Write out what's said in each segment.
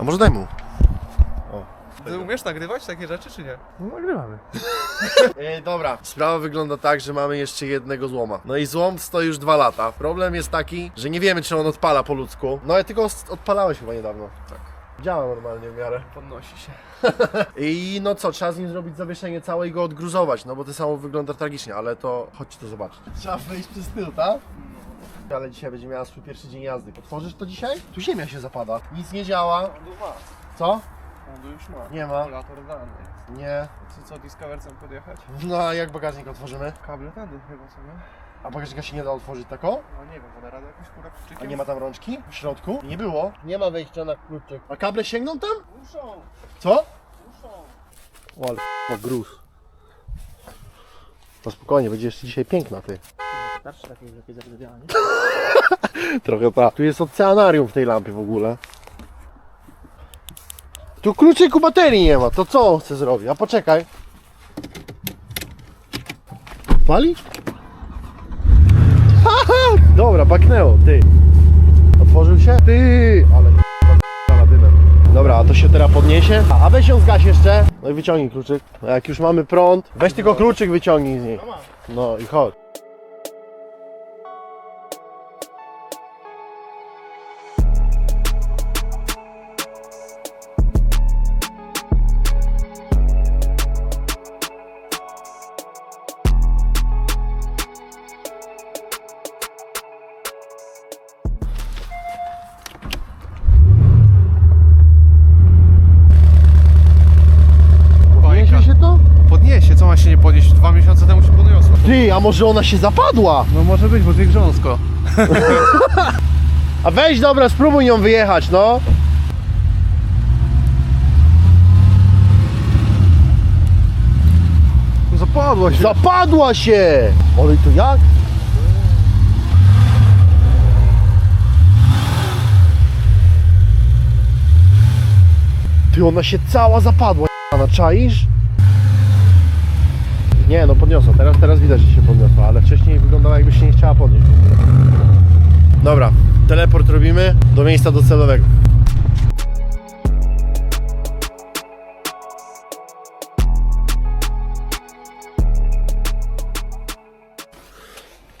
A może daj mu? Ty umiesz nagrywać takie rzeczy, czy nie? No nagrywamy. E, dobra, sprawa wygląda tak, że mamy jeszcze jednego złoma. No i złom stoi już dwa lata. Problem jest taki, że nie wiemy, czy on odpala po ludzku. No ale tylko os- odpalałeś chyba niedawno. Tak. Działa normalnie w miarę. Podnosi się. I no co, trzeba z nim zrobić zawieszenie całe i go odgruzować, no bo to samo wygląda tragicznie, ale to chodźcie to zobaczyć. Trzeba wejść przez tył, tak? Ale dzisiaj będzie miała swój pierwszy dzień jazdy. Otworzysz to dzisiaj? Tu ziemia się zapada. Nic nie działa. On tu ma. Co? On tu już ma. Nie ma. Regulator dany. Nie. Co, co, Discovercem podjechać? No a jak bagażnik otworzymy? Kable tędy chyba, co nie? A bagażnika się nie da otworzyć tako? No nie wiem, bo radę jakoś kurek A nie ma tam rączki? W środku? Nie było. Nie ma wejścia na kluczyk. A kable sięgną tam? Muszą, Co? muszą. O, ale o, gruz. No spokojnie, będzie jeszcze dzisiaj piękna ty. Starszy takiej lepiej zapowiedziała, nie? Trochę tak. Tu jest oceanarium w tej lampie w ogóle. Tu kluczyku baterii nie ma, to co on chce zrobić? A poczekaj. Pali? Haha! Dobra, baknęło, ty. Otworzył się? Ty! Ale k***a dymem. Dobra, a to się teraz podniesie. A a weź ją zgaś jeszcze. No i wyciągnij kluczyk. A jak już mamy prąd, weź tylko kluczyk wyciągnij z niej. No i chodź. A może ona się zapadła? No może być, bo ty grząsko. A weź dobra, spróbuj nią wyjechać, no. Zapadło się. Zapadła się! Ale to jak? Ty, ona się cała zapadła, na czaisz? Nie, no podniosła, teraz, teraz widać, że się podniosła, ale wcześniej wyglądała jakby się nie chciała podnieść. Dobra, teleport robimy do miejsca docelowego.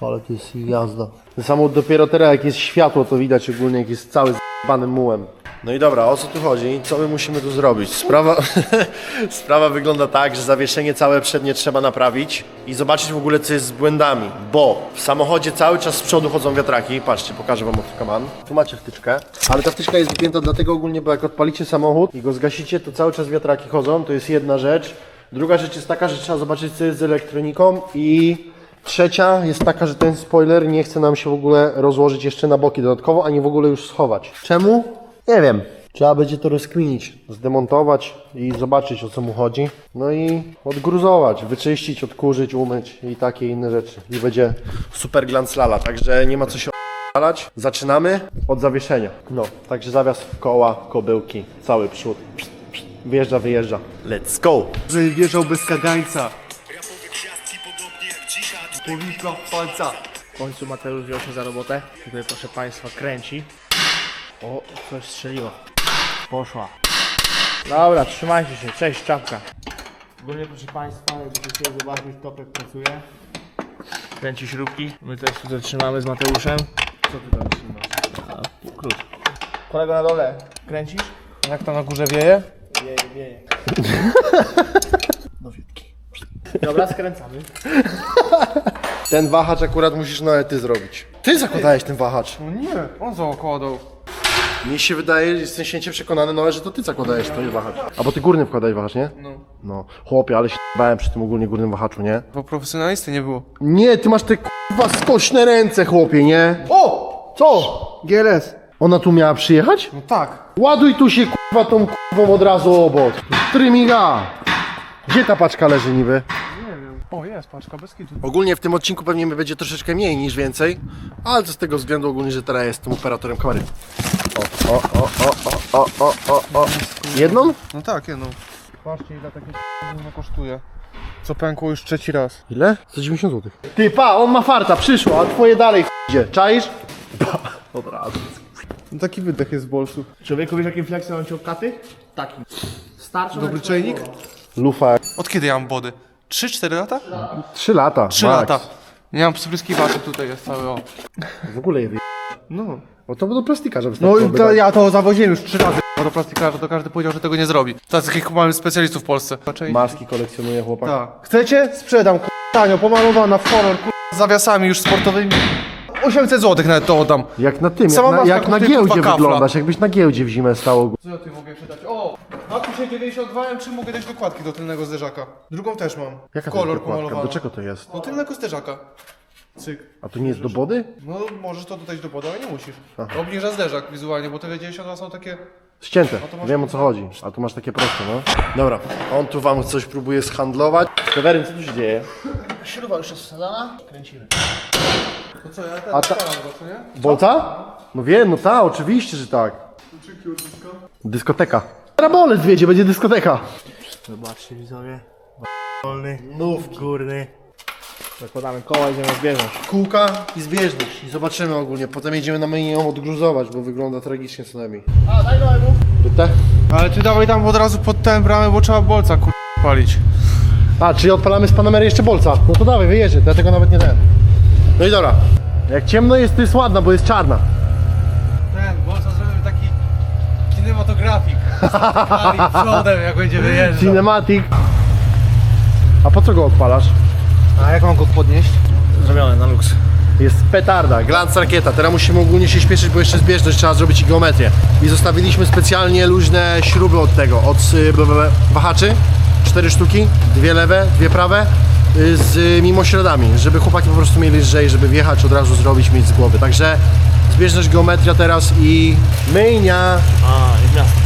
Ale to jest jazda. Samochód dopiero teraz jak jest światło to widać ogólnie jak jest cały zbanym mułem. No i dobra, o co tu chodzi? Co my musimy tu zrobić? Sprawa, sprawa wygląda tak, że zawieszenie całe przednie trzeba naprawić i zobaczyć w ogóle co jest z błędami, bo w samochodzie cały czas z przodu chodzą wiatraki. Patrzcie, pokażę wam man. Tu macie wtyczkę, ale ta wtyczka jest wypięta dlatego ogólnie, bo jak odpalicie samochód i go zgasicie, to cały czas wiatraki chodzą, to jest jedna rzecz. Druga rzecz jest taka, że trzeba zobaczyć co jest z elektroniką i Trzecia jest taka, że ten spoiler nie chce nam się w ogóle rozłożyć jeszcze na boki dodatkowo, ani w ogóle już schować. Czemu? Nie wiem. Trzeba będzie to rozkminić, zdemontować i zobaczyć o co mu chodzi. No i odgruzować, wyczyścić, odkurzyć, umyć i takie inne rzeczy. I będzie super glans lala, także nie ma co się odpalać. Zaczynamy od zawieszenia. No, także zawias koła, kobyłki, cały przód. Wjeżdża, wyjeżdża. Let's go! Że wjeżdżał bez kagańca. Powikła palca. W końcu Mateusz wziął się za robotę. Tutaj proszę Państwa kręci. O, coś strzeliło. Poszła. Dobra, trzymajcie się. Cześć, czapka. Ogólnie proszę Państwa, jakbyście chcieli zobaczyć, Topek pracuje. Kręci śrubki. My też tutaj trzymamy z Mateuszem. Co ty tam trzymasz? A, klucz. Kolego na dole, kręcisz? Jak to na górze wieje? Wieje, wieje. Dobra, skręcamy. Ten wahacz akurat musisz na ty zrobić. Ty zakładałeś ten wahacz. No nie, on zakładał. Mi się wydaje, jestem święcie przekonany, no, że to ty zakładałeś ten wahacz. A bo ty górny wkładałeś wahacz, nie? No. No. Chłopie, ale się bałem przy tym ogólnie górnym wahaczu, nie? Bo profesjonalisty nie było. Nie, ty masz te kurwa skośne ręce, chłopie, nie? O! Co? GLS. Ona tu miała przyjechać? No tak. Ładuj tu się kurwa tą kurwą od razu obok. Trymiga! Gdzie ta paczka leży niby? Nie wiem. O, jest paczka bez kitu. Ogólnie w tym odcinku pewnie będzie troszeczkę mniej niż więcej, ale to z tego względu ogólnie, że teraz jestem operatorem kamery. O, o, o, o, o, o, o, o. Jedną? No tak, jedną. Patrzcie ile takie gówno kosztuje. Co pękło już trzeci raz. Ile? 190 zł. Ty pa, on ma farta, przyszło, a twoje dalej idzie. Czaisz? Pa, od razu. No taki wydech jest z bolsu. Człowieku, wiesz jakim flexem mam cię katy? Takim. Starczy Dobry czajnik? Lufa. Od kiedy ja mam body? 3-4 lata? 3 lata. 3 max. lata. Nie mam spryskiwaczy tutaj jest cały o. W ogóle je wie. No. Bo to do plastikarza No i to ja to zawoziłem już 3 razy. Bo do plastikarza to każdy powiedział, że tego nie zrobi. To takich mamy specjalistów w Polsce. Czajnik. Maski kolekcjonuje chłopak. Tak. Chcecie? Sprzedam, k***, tanio, pomalowana w kolor, k***, z zawiasami już sportowymi. 800 zł nawet to oddam. Jak na tym, Sama jak na, maska jak na giełdzie kafla. wyglądasz, jakbyś na giełdzie w zimę stał. Co ja tu mogę przydać? O! A tu się 92 czy mogę dać dokładki do tylnego zderzaka? Drugą też mam. Jaka to kolor dokładka? pomalowany. Do czego to jest? Do tylnego zderzaka. Cyk. A to nie jest do body? No możesz to dodać do bodu, ale nie musisz. Obniża zderzak wizualnie, bo te 92 są takie... Ścięte, to masz- wiem o co chodzi. A tu masz takie proste, no. Dobra, on tu wam coś próbuje zhandlować. Seweryn, co tu się dzieje? Śruba już jest wsadzona. Kręcimy. To co, ja ten A ta- odpalam go, co nie? Bolca? No wiem, no ta, oczywiście, że tak. Dyskoteka. Rabolec wiedzie, będzie dyskoteka. Zobaczcie widzowie. Wolny. Nów górny. Zakładamy koła, idziemy zbierać. Kółka i zbieżność. I zobaczymy ogólnie. Potem jedziemy na myję ją odgruzować, bo wygląda tragicznie co najmniej. A, daj nowemu. Byte? Ale ty dawaj tam od razu pod tę bramę, bo trzeba bolca kur... palić. A, czyli odpalamy z Panamery jeszcze bolca. No to dawaj, wyjedzie, to ja tego nawet nie ten. No i dobra. Jak ciemno jest, to jest ładna, bo jest czarna. Ten, bolca zrobił taki kinematografik. Pali przodem, jak będzie wyjeżdżał. Cinematic. A po co go odpalasz? A jak mam go podnieść? Zrobione na luks. Jest petarda, glans rakieta. Teraz musimy ogólnie się śpieszyć, bo jeszcze zbieżność trzeba zrobić i geometrię. I zostawiliśmy specjalnie luźne śruby od tego, od y, wahaczy. Cztery sztuki, dwie lewe, dwie prawe y, z y, mimośrodami, żeby chłopaki po prostu mieli lżej, żeby wjechać od razu zrobić, mieć z głowy. Także zbieżność, geometria teraz i myjnia. A, jest miasto.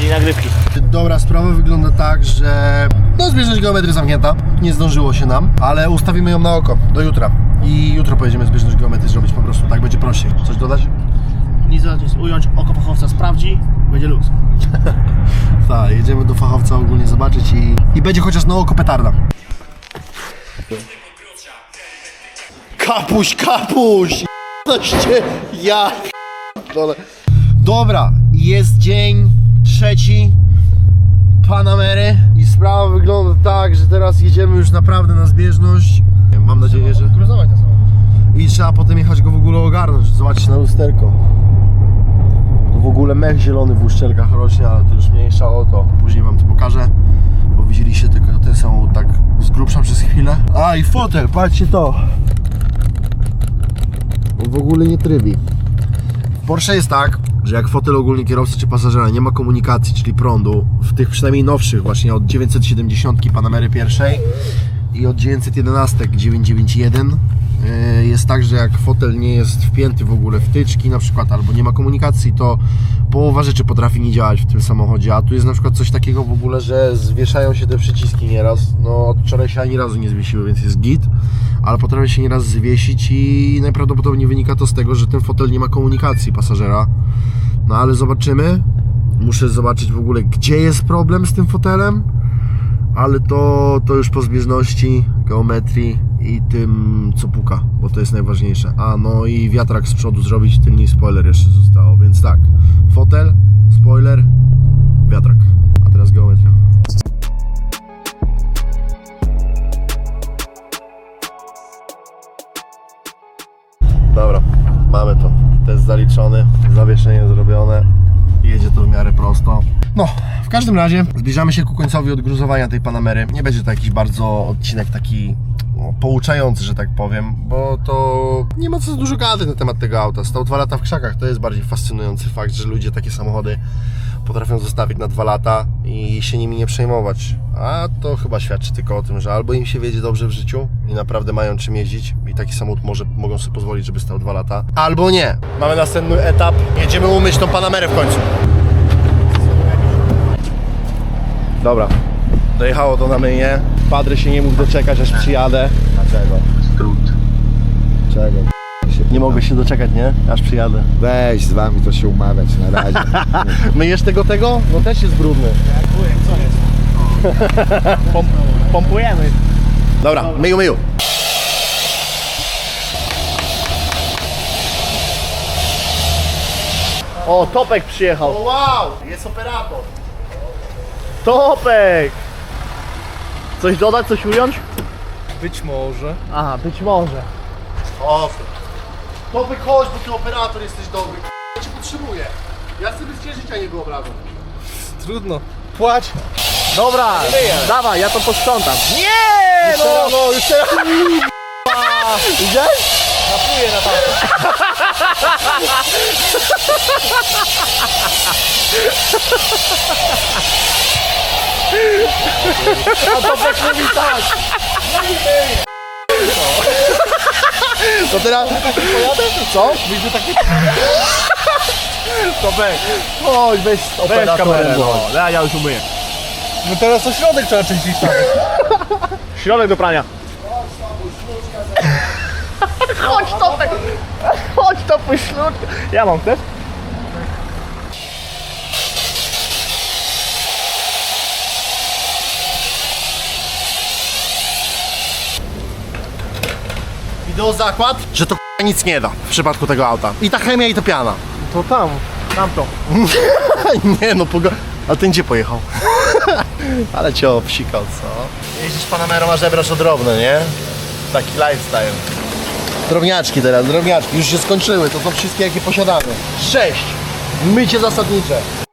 I nagrywki. Dobra, sprawa wygląda tak, że no zbieżność geometrii zamknięta, nie zdążyło się nam, ale ustawimy ją na oko do jutra. I jutro pojedziemy zbieżność geometrii zrobić po prostu, tak będzie prościej. Coś dodać? Nic to jest ująć, oko fachowca sprawdzi, będzie luks. Tak, jedziemy do fachowca ogólnie zobaczyć i, i będzie chociaż na oko petarda. Kapuś, kapuś! Noście, ja dole. Dobra, jest dzień trzeci Panamery sprawa wygląda tak, że teraz jedziemy już naprawdę na zbieżność. Mam nadzieję, że... Gruzować ten samochód. I trzeba potem jechać go w ogóle ogarnąć, zobaczyć na lusterko. W ogóle mech zielony w uszczelkach rośnie, ale to już mniejsza o to. Później wam to pokażę, bo widzieliście tylko ten samochód tak z grubsza przez chwilę. A i fotel, patrzcie to. On w ogóle nie trybi. W Porsche jest tak, że jak fotel ogólnie kierowcy czy pasażera nie ma komunikacji, czyli prądu, w tych przynajmniej nowszych właśnie od 970 Panamery pierwszej i od 911 991 yy, jest tak, że jak fotel nie jest wpięty w ogóle w tyczki na przykład albo nie ma komunikacji, to połowa rzeczy potrafi nie działać w tym samochodzie, a tu jest na przykład coś takiego w ogóle, że zwieszają się te przyciski nieraz, no od wczoraj się ani razu nie zwiesiły, więc jest git, ale potrafi się nieraz zwiesić i najprawdopodobniej wynika to z tego, że ten fotel nie ma komunikacji pasażera, no ale zobaczymy, muszę zobaczyć w ogóle gdzie jest problem z tym fotelem, ale to, to już po zbieżności, geometrii i tym, co puka, bo to jest najważniejsze. A no i wiatrak z przodu zrobić, tylny spoiler jeszcze zostało, więc tak, fotel, spoiler, wiatrak, a teraz geometria. Dobra, mamy to. Test zaliczony, zawieszenie zrobione. Jedzie to w miarę prosto. No, w każdym razie zbliżamy się ku końcowi odgruzowania tej Panamery. Nie będzie to jakiś bardzo odcinek taki pouczający, że tak powiem, bo to nie ma co dużo gadać na temat tego auta. Stał dwa lata w krzakach, to jest bardziej fascynujący fakt, że ludzie takie samochody potrafią zostawić na dwa lata i się nimi nie przejmować. A to chyba świadczy tylko o tym, że albo im się wiedzie dobrze w życiu i naprawdę mają czym jeździć i taki samochód może mogą sobie pozwolić, żeby stał dwa lata, albo nie. Mamy następny etap. Jedziemy umyć tą Panamerę w końcu. Dobra, dojechało to na. Padre się nie mógł doczekać, aż przyjadę. Dlaczego? Skrót. Czego? Nie mogę się doczekać, nie? Aż przyjadę. Weź z wami to się umawiać na razie. Myjesz tego tego? No też jest brudny. Jak wujek, co jest? Pom pompujemy. Dobra, myju, myju. O, Topek przyjechał. wow, jest operator. Topek! Coś dodać, coś ująć? Być może. Aha, być może. O, Topek, chodź, bo ty operator jesteś dobry. Ja cię potrzebuję. Ja chcę bez życia nie było obrazu. Trudno. Płać. Dobra, dawaj, ja to posprzątam. Nie! No, no, już teraz. Idziesz? Napuję na tam. A Topek mówi tak. To teraz co? Byśmy takie... Topek, chodź, weź z Weź operatorem. kamerę, bądź. no. Ja, ja już umyję. No teraz to środek trzeba czyścić. Środek do prania. Chodź Topek! Chodź Topek, śród. Ja mam też. Wideo zakład, że to k***a nic nie da w przypadku tego auta. I ta chemia i ta piana. To tam, tamto. nie no, pogo... A ten gdzie pojechał? Ale cię obsikał, co? Jeździsz Panamerą, a żebrasz o drobne, nie? Taki lifestyle. Drobniaczki teraz, drobniaczki. Już się skończyły, to są wszystkie jakie posiadamy. Sześć. Mycie zasadnicze.